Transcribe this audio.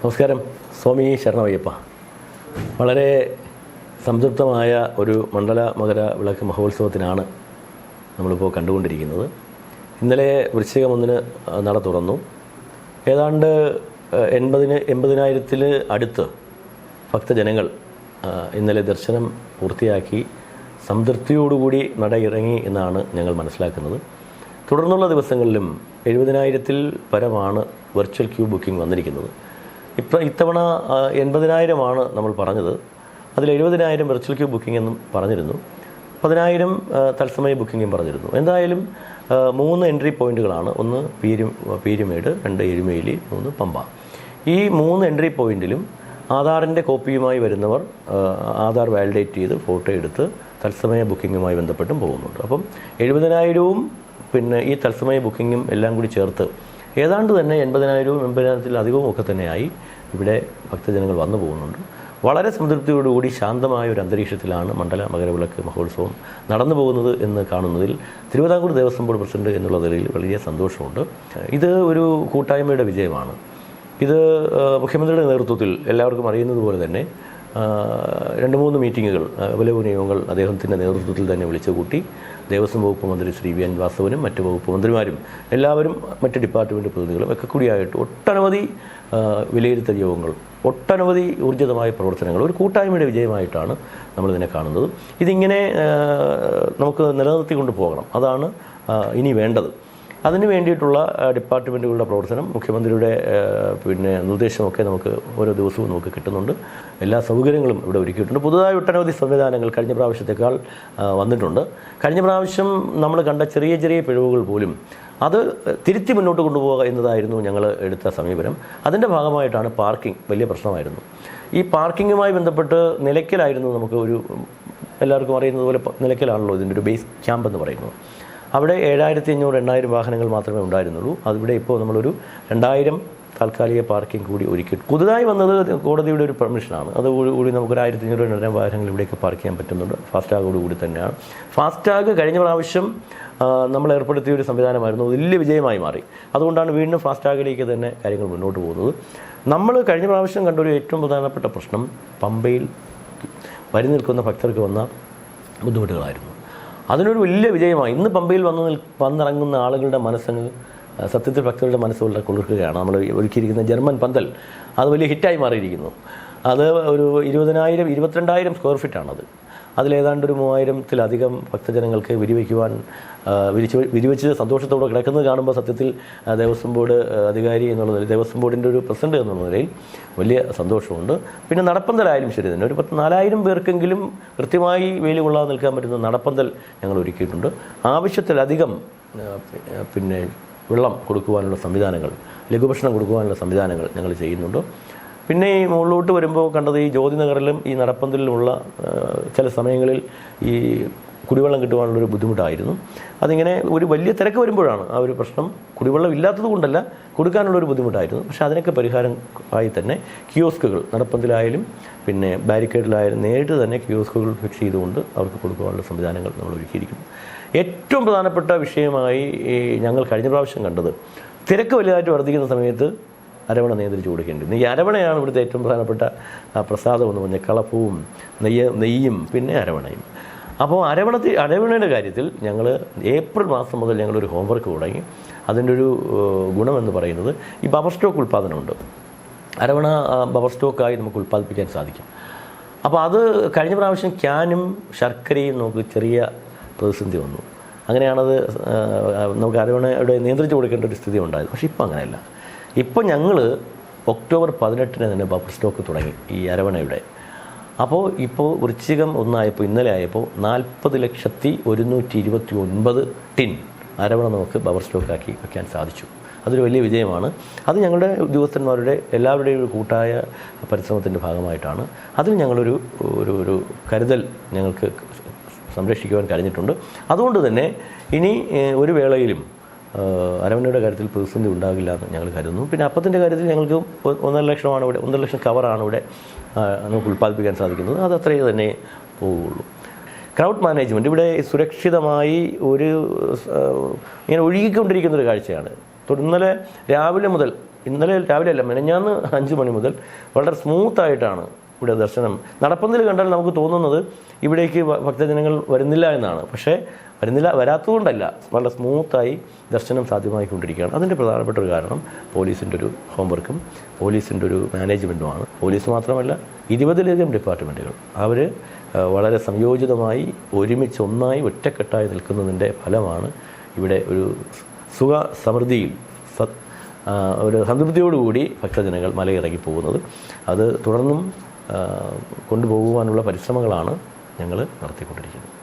നമസ്കാരം. സ്വാമി ശരണമയ്യപ്പ. വളരെ സംതൃപ്തമായ ഒരു മണ്ഡല മകര വിളക്ക് മഹോത്സവത്തിനാണ് നമ്മളിപ്പോൾ കണ്ടുകൊണ്ടിരിക്കുന്നത്. ഇന്നലെ വൃശ്ചികം ഒന്നിന് നട തുറന്നു. ഏതാണ്ട് എൺപതിന് എൺപതിനായിരത്തിൽ അടുത്ത് ഭക്തജനങ്ങൾ ഇന്നലെ ദർശനം പൂർത്തിയാക്കി സംതൃപ്തിയോടുകൂടി നട ഇറങ്ങി എന്നാണ് ഞങ്ങൾ മനസ്സിലാക്കുന്നത്. തുടർന്നുള്ള ദിവസങ്ങളിലും എഴുപതിനായിരത്തിൽ പരമാണ് വെർച്വൽ ക്യൂ ബുക്കിംഗ് വന്നിരിക്കുന്നത്. ഇപ്പം ഇത്തവണ എൺപതിനായിരമാണ് നമ്മൾ പറഞ്ഞത്. അതിൽ എഴുപതിനായിരം വെർച്വൽ ക്യൂ ബുക്കിംഗ് എന്നും പറഞ്ഞിരുന്നു. പതിനായിരം തത്സമയ ബുക്കിങ്ങും പറഞ്ഞിരുന്നു. എന്തായാലും മൂന്ന് എൻട്രി പോയിന്റുകളാണ് ഒന്ന് പീരു പീരുമേട് രണ്ട് എരുമേലി മൂന്ന് പമ്പ. ഈ മൂന്ന് എൻട്രി പോയിന്റിലും ആധാറിന്റെ കോപ്പിയുമായി വരുന്നവർ ആധാർ വാലിഡേറ്റ് ചെയ്ത് ഫോട്ടോ എടുത്ത് തത്സമയ ബുക്കിങ്ങുമായി ബന്ധപ്പെട്ടും പോകുന്നുണ്ട്. അപ്പം എഴുപതിനായിരവും പിന്നെ ഈ തത്സമയ ബുക്കിങ്ങും എല്ലാം കൂടി ചേർത്ത് ഏതാണ്ട് തന്നെ എൺപതിനായിരവും എൺപതിനായിരത്തിലധികവും ഒക്കെ തന്നെയായി ഇവിടെ ഭക്തജനങ്ങൾ വന്നു പോകുന്നുണ്ട്. വളരെ സംതൃപ്തിയോടുകൂടി ശാന്തമായ ഒരു അന്തരീക്ഷത്തിലാണ് മണ്ഡല മകരവിളക്ക് മഹോത്സവം നടന്നു പോകുന്നത് എന്ന് കാണുന്നതിൽ തിരുവിതാംകൂർ ദേവസ്വം ബോർഡ് പ്രസിഡന്റ് എന്നുള്ള നിലയിൽ വലിയ സന്തോഷമുണ്ട്. ഇത് ഒരു കൂട്ടായ്മയുടെ വിജയമാണ്. ഇത് മുഖ്യമന്ത്രിയുടെ നേതൃത്വത്തിൽ എല്ലാവർക്കും അറിയുന്നത് പോലെ തന്നെ രണ്ട് മൂന്ന് മീറ്റിങ്ങുകൾ അവലോകന നിയമങ്ങൾ അദ്ദേഹത്തിന്റെ നേതൃത്വത്തിൽ തന്നെ വിളിച്ചു കൂട്ടി ദേവസ്വം വകുപ്പ് മന്ത്രി ശ്രീ വി എൻ വാസവനും മറ്റ് വകുപ്പ് മന്ത്രിമാരും എല്ലാവരും മറ്റ് ഡിപ്പാർട്ട്മെന്റ് പ്രതിനിധികളും ഒക്കെ കൂടിയായിട്ട് ഒട്ടനവധി വിലയിരുത്തൽ യോഗങ്ങൾ ഒട്ടനവധി ഊർജിതമായ പ്രവർത്തനങ്ങൾ ഒരു കൂട്ടായ്മയുടെ വിജയമായിട്ടാണ് നമ്മളിതിനെ കാണുന്നത്. ഇതിങ്ങനെ നമുക്ക് നിലനിർത്തിക്കൊണ്ട് പോകണം. അതാണ് ഇനി വേണ്ടത്. അതിന് വേണ്ടിയിട്ടുള്ള ഡിപ്പാർട്ട്മെന്റുകളുടെ പ്രവർത്തനം മുഖ്യമന്ത്രിയുടെ പിന്നെ നിർദ്ദേശമൊക്കെ നമുക്ക് ഓരോ ദിവസവും നമുക്ക് കിട്ടുന്നുണ്ട്. എല്ലാ സൗകര്യങ്ങളും ഇവിടെ ഒരുക്കിയിട്ടുണ്ട്. പുതുതായി ഒട്ടനവധി സംവിധാനങ്ങൾ കഴിഞ്ഞ പ്രാവശ്യത്തേക്കാൾ വന്നിട്ടുണ്ട്. കഴിഞ്ഞ പ്രാവശ്യം നമ്മൾ കണ്ട ചെറിയ ചെറിയ പിഴവുകൾ പോലും അത് തിരുത്തി മുന്നോട്ട് കൊണ്ടുപോകുക എന്നതായിരുന്നു ഞങ്ങൾ എടുത്ത സമീപനം. അതിന്റെ ഭാഗമായിട്ടാണ് പാർക്കിംഗ് വലിയ പ്രശ്നമായിരുന്നു. ഈ പാർക്കിങ്ങുമായി ബന്ധപ്പെട്ട് നിലയ്ക്കലായിരുന്നു നമുക്ക് ഒരു എല്ലാവർക്കും അറിയുന്നത് പോലെ നിലയ്ക്കലാണല്ലോ ഇതിന്റെ ഒരു ബേസ് ക്യാമ്പ് എന്ന് പറയുന്നത്. അവിടെ ഏഴായിരത്തി അഞ്ഞൂറ് എണ്ണായിരം വാഹനങ്ങൾ മാത്രമേ ഉണ്ടായിരുന്നുള്ളൂ. അതിവിടെ ഇപ്പോൾ നമ്മളൊരു രണ്ടായിരം താൽക്കാലിക പാർക്കിംഗ് കൂടി ഒരുക്കി. പുതുതായി വന്നത് കോടതിയുടെ ഒരു പെർമിഷനാണ്. അത് കൂടി നമുക്ക് നമുക്കൊരു ആയിരത്തി അഞ്ഞൂറ് രണ്ടായിരം വാഹനങ്ങൾ ഇവിടെയൊക്കെ പാർക്ക് ചെയ്യാൻ പറ്റുന്നുണ്ട്. ഫാസ്റ്റാഗോട് കൂടി തന്നെയാണ്. ഫാസ്റ്റാഗ് കഴിഞ്ഞ പ്രാവശ്യം നമ്മൾ ഏർപ്പെടുത്തിയ ഒരു സംവിധാനമായിരുന്നു. വലിയ വിജയമായി മാറി. അതുകൊണ്ടാണ് വീണ്ടും ഫാസ്റ്റാഗിലേക്ക് തന്നെ കാര്യങ്ങൾ മുന്നോട്ട് പോകുന്നത്. നമ്മൾ കഴിഞ്ഞ പ്രാവശ്യം കണ്ട ഒരു ഏറ്റവും പ്രധാനപ്പെട്ട പ്രശ്നം പമ്പയിൽ വരി നിൽക്കുന്ന ഭക്തർക്ക് വന്ന ബുദ്ധിമുട്ടുകളായിരുന്നു. അതിനൊരു വലിയ വിജയമാണ് ഇന്ന് പമ്പയിൽ വന്ന് വന്നിറങ്ങുന്ന ആളുകളുടെ മനസ്സങ്ങ് സത്യത്തിൽ ഭക്തരുടെ മനസ്സുകളുടെ കുളിർക്കുകയാണ്. നമ്മൾ ഒരുക്കിയിരിക്കുന്ന ജർമ്മൻ പന്തൽ അത് വലിയ ഹിറ്റായി മാറിയിരിക്കുന്നു. അത് ഒരു ഇരുപതിനായിരം ഇരുപത്തിരണ്ടായിരം സ്ക്വയർ ഫീറ്റാണത്. അതിലേതാണ്ട് ഒരു മൂവായിരത്തിലധികം ഭക്തജനങ്ങൾക്ക് വിരിവയ്ക്കുവാൻ വിരിച്ച് വിരിവെച്ച് സന്തോഷത്തോടെ കിടക്കുന്നത് കാണുമ്പോൾ സത്യത്തിൽ ദേവസ്വം ബോർഡ് അധികാരി എന്നുള്ള നിലയിൽ ദേവസ്വം ബോർഡിന്റെ ഒരു പ്രസിഡന്റ് എന്നുള്ള നിലയിൽ വലിയ സന്തോഷമുണ്ട്. പിന്നെ നടപ്പന്തലായാലും ശരി തന്നെ ഒരു പത്ത് നാലായിരം പേർക്കെങ്കിലും കൃത്യമായി വെയിൽ കൊള്ളാതെ നിൽക്കാൻ പറ്റുന്ന നടപ്പന്തൽ ഞങ്ങൾ ഒരുക്കിയിട്ടുണ്ട്. ആവശ്യത്തിലധികം പിന്നെ വെള്ളം കൊടുക്കുവാനുള്ള സംവിധാനങ്ങൾ ലഘുഭക്ഷണം കൊടുക്കുവാനുള്ള സംവിധാനങ്ങൾ ഞങ്ങൾ ചെയ്യുന്നുണ്ട്. പിന്നെ ഈ മുകളിലോട്ട് വരുമ്പോൾ കണ്ടത് ഈ ജ്യോതി നഗറിലും ഈ നടപ്പന്തലിലുമുള്ള ചില സമയങ്ങളിൽ ഈ കുടിവെള്ളം കിട്ടുവാനുള്ളൊരു ബുദ്ധിമുട്ടായിരുന്നു. അതിങ്ങനെ ഒരു വലിയ തിരക്ക് വരുമ്പോഴാണ് ആ ഒരു പ്രശ്നം കുടിവെള്ളം ഇല്ലാത്തത് കൊണ്ടല്ല കൊടുക്കാനുള്ളൊരു ബുദ്ധിമുട്ടായിരുന്നു. പക്ഷേ അതിനൊക്കെ പരിഹാരം ആയി തന്നെ കിയോസ്കുകൾ നടപ്പന്തലായാലും പിന്നെ ബാരിക്കേഡിലായാലും നേരിട്ട് തന്നെ കിയോസ്കുകൾ ഫിക്സ് ചെയ്തുകൊണ്ട് അവർക്ക് കൊടുക്കുവാനുള്ള സംവിധാനങ്ങൾ നമ്മൾ ഒരുക്കിയിരിക്കുന്നു. ഏറ്റവും പ്രധാനപ്പെട്ട വിഷയമായി ഞങ്ങൾ കഴിഞ്ഞ പ്രാവശ്യം കണ്ടത് തിരക്ക് വലുതായിട്ട് വർദ്ധിക്കുന്ന സമയത്ത് അരവണ നിയന്ത്രിച്ച് കൊടുക്കേണ്ടത് ഈ അരവണയാണ് ഇവിടുത്തെ ഏറ്റവും പ്രധാനപ്പെട്ട പ്രസാദം എന്ന് പറഞ്ഞാൽ കളപ്പവും നെയ്യ് നെയ്യും പിന്നെ അരവണയും. അപ്പോൾ അരവണത്തിൽ അരവണയുടെ കാര്യത്തിൽ ഞങ്ങൾ ഏപ്രിൽ മാസം മുതൽ ഞങ്ങളൊരു ഹോംവർക്ക് തുടങ്ങി. അതിന്റെ ഒരു ഗുണമെന്ന് പറയുന്നത് ഈ ബബർ സ്റ്റോക്ക് ഉൽപ്പാദനമുണ്ട്. അരവണ ബബർ സ്റ്റോക്കായി നമുക്ക് ഉൽപ്പാദിപ്പിക്കാൻ സാധിക്കും. അപ്പോൾ അത് കഴിഞ്ഞ പ്രാവശ്യം ക്യാനും ശർക്കരയും നമുക്ക് ചെറിയ പ്രതിസന്ധി വന്നു. അങ്ങനെയാണത് നമുക്ക് അരവണയുടെ നിയന്ത്രിച്ച് കൊടുക്കേണ്ട ഒരു സ്ഥിതി ഉണ്ടായത്. പക്ഷേ ഇപ്പം അങ്ങനെയല്ല. ഇപ്പോൾ ഞങ്ങൾ ഒക്ടോബർ പതിനെട്ടിന് തന്നെ ബഫർ സ്റ്റോക്ക് തുടങ്ങി ഈ അരവണയുടെ. അപ്പോൾ ഇപ്പോൾ വൃശ്ചികം ഒന്നായപ്പോൾ ഇന്നലെ ആയപ്പോൾ നാൽപ്പത് ലക്ഷത്തി ഒരുന്നൂറ്റി ഇരുപത്തി ഒൻപത് ടിൻ അരവണ നമുക്ക് ബഫർ സ്റ്റോക്കാക്കി വയ്ക്കാൻ സാധിച്ചു. അതൊരു വലിയ വിജയമാണ്. അത് ഞങ്ങളുടെ ഉദ്യോഗസ്ഥന്മാരുടെ എല്ലാവരുടെയും ഒരു കൂട്ടായ പരിശ്രമത്തിന്റെ ഭാഗമായിട്ടാണ്. അതിൽ ഞങ്ങളൊരു ഒരു ഒരു കരുതൽ ഞങ്ങൾക്ക് സംരക്ഷിക്കുവാൻ കഴിഞ്ഞിട്ടുണ്ട്. അതുകൊണ്ട് തന്നെ ഇനി ഒരു വേളയിലും ഏഹ്, അരവണയുടെ കാര്യത്തിൽ പ്രതിസന്ധി ഉണ്ടാകില്ല എന്ന് ഞങ്ങൾ കരുതുന്നു. പിന്നെ അപ്പത്തിന്റെ കാര്യത്തിൽ ഞങ്ങൾക്ക് ഒന്നര ലക്ഷമാണ് ഇവിടെ ഒന്നര ലക്ഷം കവറാണ് ഇവിടെ നമുക്ക് ഉൽപ്പാദിപ്പിക്കാൻ സാധിക്കുന്നത്. അത് അത്രയേ തന്നെ പോവുകയുള്ളൂ ക്രൗഡ് മാനേജ്മെന്റ് ഇവിടെ സുരക്ഷിതമായി ഒരു ഇങ്ങനെ ഒഴുകിക്കൊണ്ടിരിക്കുന്ന ഒരു കാഴ്ചയാണ് ഇന്നലെ രാവിലെ മുതൽ ഇന്നലെ രാവിലെ അല്ല മെനഞ്ഞാന്ന് അഞ്ച് മണി മുതൽ വളരെ സ്മൂത്തായിട്ടാണ് ഇവിടെ ദർശനം നടപ്പന്തൽ കണ്ടാൽ നമുക്ക് തോന്നുന്നത് ഇവിടേക്ക് ഭക്തജനങ്ങൾ വരുന്നില്ല എന്നാണ്. പക്ഷേ വരുന്നില്ല വരാത്തതുകൊണ്ടല്ല വളരെ സ്മൂത്തായി ദർശനം സാധ്യമായിക്കൊണ്ടിരിക്കുകയാണ്. അതിന്റെ പ്രധാനപ്പെട്ട ഒരു കാരണം പോലീസിന്റെ ഒരു ഹോംവർക്കും പോലീസിന്റെ ഒരു മാനേജ്മെന്റുമാണ് പോലീസ് മാത്രമല്ല ഇരുപതിലധികം ഡിപ്പാർട്ട്മെന്റുകൾ അവർ വളരെ സംയോജിതമായി ഒരുമിച്ച് ഒന്നായി ഒറ്റക്കെട്ടായി നിൽക്കുന്നതിന്റെ ഫലമാണ് ഇവിടെ ഒരു സുഖ സമൃദ്ധിയിൽ ഒരു സംതൃപ്തിയോടുകൂടി ഭക്തജനങ്ങൾ മലയിറങ്ങി പോകുന്നത്. അത് തുടർന്നും കൊണ്ടുപോകുവാനുള്ള പരിശ്രമങ്ങളാണ് ഞങ്ങൾ നടത്തിക്കൊണ്ടിരിക്കുന്നത്.